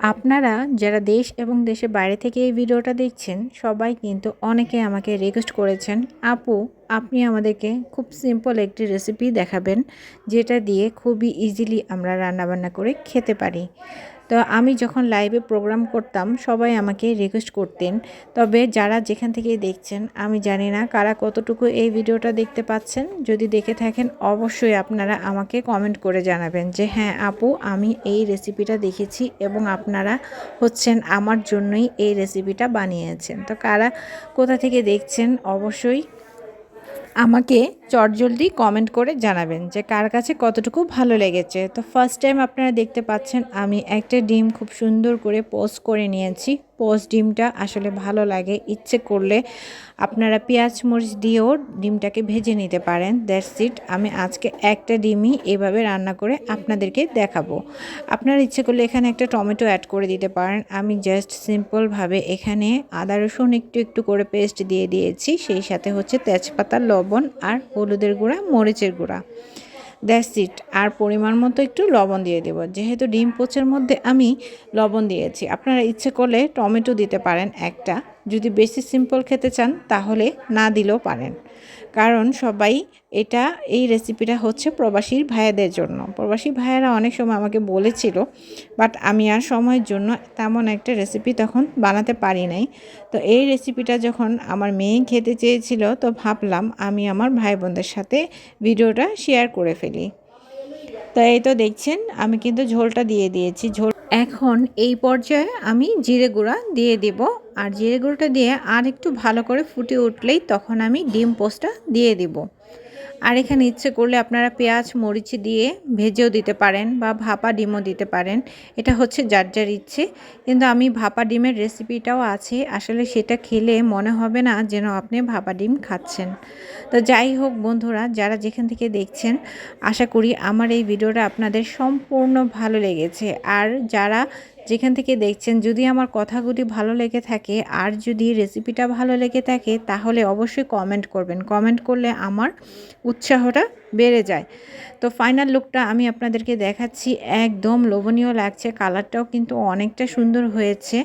আপনারা যারা দেশ এবং দেশের বাইরে থেকে এই ভিডিওটা দেখছেন, সবাই কিন্তু অনেকে আমাকে রিকোয়েস্ট করেছেন, আপু, আপনি আমাদেরকে খুব সিম্পল একটি রেসিপি দেখাবেন, যেটা দিয়ে খুবই ইজিলি আমরা রান্নাবান্না করে খেতে পারি। তো আমি যখন লাইভে প্রোগ্রাম করতাম, সবাই আমাকে রিকোয়েস্ট করতেন। তবে যারা যেখান থেকে দেখছেন, আমি জানি না কারা কতটুকু এই ভিডিওটা দেখতে পাচ্ছেন। যদি দেখে থাকেন, অবশ্যই আপনারা আমাকে কমেন্ট করে জানাবেন যে হ্যাঁ আপু, আমি এই রেসিপিটা দেখেছি এবং আপনারা হচ্ছেন আমার জন্যই এই রেসিপিটা বানিয়েছেন। তো কারা কোথা থেকে দেখছেন, অবশ্যই আমাকে চটজলদি কমেন্ট করে জানাবেন যে কার কাছে কতটুকু ভালো লেগেছে। তো ফার্স্ট টাইম আপনারা দেখতে পাচ্ছেন, আমি একটা ডিম খুব সুন্দর করে পোস্ট করে নিয়েছি। পোস্ট ডিমটা আসলে ভালো লাগে, ইচ্ছে করলে আপনারা পেঁয়াজ মরিচ দিয়েও ডিমটাকে ভেজে নিতে পারেন। দ্যাটস ইট আমি আজকে একটা ডিমই এভাবে রান্না করে আপনাদেরকে দেখাবো। আপনারা ইচ্ছে করলে এখানে একটা টমেটো অ্যাড করে দিতে পারেন। আমি জাস্ট সিম্পলভাবে এখানে আদা রসুন একটু একটু করে পেস্ট দিয়ে দিয়েছি, সেই সাথে হচ্ছে তেজপাতা, লবণ আর হলুদের গুঁড়া, মরিচের গুঁড়া। দ্যাটস ইট আর পরিমাণ মতো একটু লবণ দিয়ে দেবো। যেহেতু ডিম পোচের মধ্যে আমি লবণ দিয়েছি, আপনারা ইচ্ছে করলে টমেটো দিতে পারেন একটা। যদি বেশি সিম্পল খেতে চান, তাহলে না দিলেও পারেন। কারণ সবাই এটা, এই রেসিপিটা হচ্ছে প্রবাসীর ভাইয়াদের জন্য। প্রবাসী ভাইয়েরা অনেক সময় আমাকে বলেছিল, বাট আমি আর সময়ের জন্য তেমন একটা রেসিপি তখন বানাতে পারি নাই। তো এই রেসিপিটা যখন আমার মেয়ে খেতে চেয়েছিল, তো ভাবলাম আমি আমার ভাই বোনদের সাথে ভিডিওটা শেয়ার করে ফেলি। তো এই তো দেখছেন, আমি কিন্তু ঝোলটা দিয়ে দিয়েছি। ঝোল এখন এই পর্যায়ে আমি জিরে গুঁড়া দিয়ে দেব। আর জিরে গুঁড়োটা দিয়ে আর একটু ভালো করে ফুটে উঠলেই তখন আমি ডিম পোস্টটা দিয়ে দেবো। আর এখানে ইচ্ছে করলে আপনারা পেঁয়াজ, মরিচ দিয়ে ভেজেও দিতে পারেন বা ভাপা ডিমও দিতে পারেন। এটা হচ্ছে যার যার ইচ্ছে। কিন্তু আমি ভাপা ডিমের রেসিপিটাও আছে। আসলে সেটা খেলে মনে হবে না যেন আপনি ভাপা ডিম খাচ্ছেন। তো যাই হোক বন্ধুরা, যারা যেখান থেকে দেখছেন, আশা করি আমার এই ভিডিওটা আপনাদের সম্পূর্ণ ভালো লেগেছে। আর যারা যেখান থেকে দেখছেন যদি আমার কথাগুলি ভালো লেগে থাকে আর যদি রেসিপিটা ভালো লেগে থাকে তাহলে অবশ্যই কমেন্ট করবেন। কমেন্ট করলে আমার উৎসাহটা বেড়ে যায়। তো ফাইনাল লুকটা আমি আপনাদেরকে দেখাচ্ছি। একদম লোভনীয় লাগছে। কালারটাও কিন্তু অনেকটা সুন্দর হয়েছে।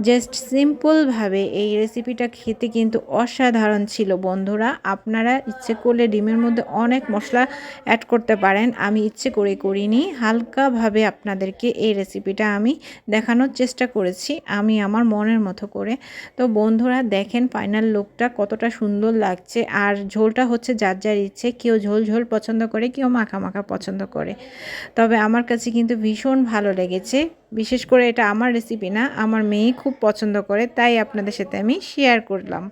জাস্ট সিম্পলভাবে এই রেসিপিটা খেতে কিন্তু অসাধারণ ছিল বন্ধুরা। আপনারা ইচ্ছে করলে ডিমের মধ্যে অনেক মশলা অ্যাড করতে পারেন। আমি ইচ্ছে করে করিনি। হালকাভাবে আপনাদেরকে এই রেসিপিটা আমি দেখানোর চেষ্টা করেছি। আমি আমার মনের মতো করে। তো বন্ধুরা, দেখেন ফাইনাল লুকটা কতটা সুন্দর লাগছে। আর ঝোলটা হচ্ছে যার যার ইচ্ছে। কেউ ঝোল ঝোল পছন্দ করে কেউ মাখা মাখা পছন্দ করে। তবে আমার কাছে কিন্তু ভীষণ ভালো লেগেছে। বিশেষ করে এটা আমার রেসিপি না, আমার মেয়ে খুব পছন্দ করে, তাই আপনাদের সাথে আমি শেয়ার করলাম।